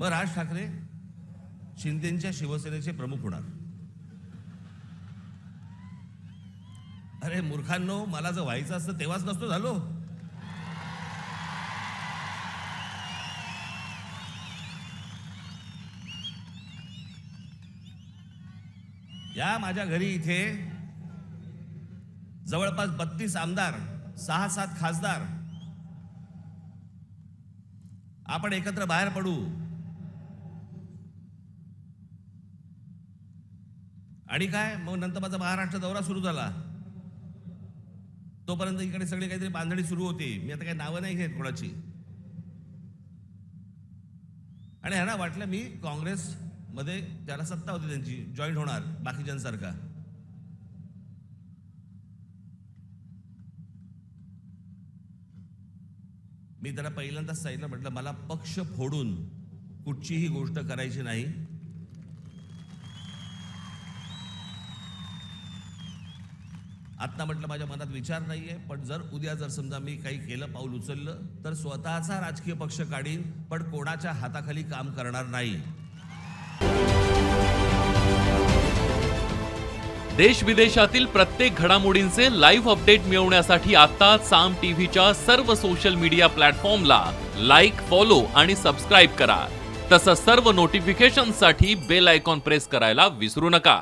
मग राज ठाकरे शिंदेच्या शिवसेनेचे प्रमुख होणार. अरे मूर्खांनो मला जर व्हायचं असतं तेव्हाच नसतो झालो. या माझ्या घरी इथे जवळपास बत्तीस आमदार सहा सात खासदार आपण एकत्र बाहेर पडू. आणि काय? मग नंतर माझा महाराष्ट्र दौरा सुरू झाला. तोपर्यंत इकडे सगळी काहीतरी बांधणी सुरू होती. मी आता काही नावं नाही घेत कोणाची. आणि ह्यांना वाटलं मी काँग्रेसमध्ये ज्याला सत्ता होती त्यांची जॉईन होणार बाकीच्यांसारखा. मी त्याला पहिल्यांदाच सांगितलं म्हटलं मला पक्ष फोडून कुठचीही गोष्ट करायची नाही. आत्ता म्हटलं माझ्या मनात विचार नाहीये पण जर उद्या जर समजा मी काही केलं पाऊल उचललं तर स्वतःचा राजकीय पक्ष काढीन पण कोणाच्या हाताखाली काम करणार नाही. देश विदेशातील प्रत्येक घडामोडींचे लाईव्ह अपडेट मिळवण्यासाठी आता साम टीव्हीच्या सर्व सोशल मीडिया प्लॅटफॉर्मला लाईक फॉलो आणि सबस्क्राईब करा. तसंच सर्व नोटिफिकेशनसाठी बेल आयकॉन प्रेस करायला विसरू नका.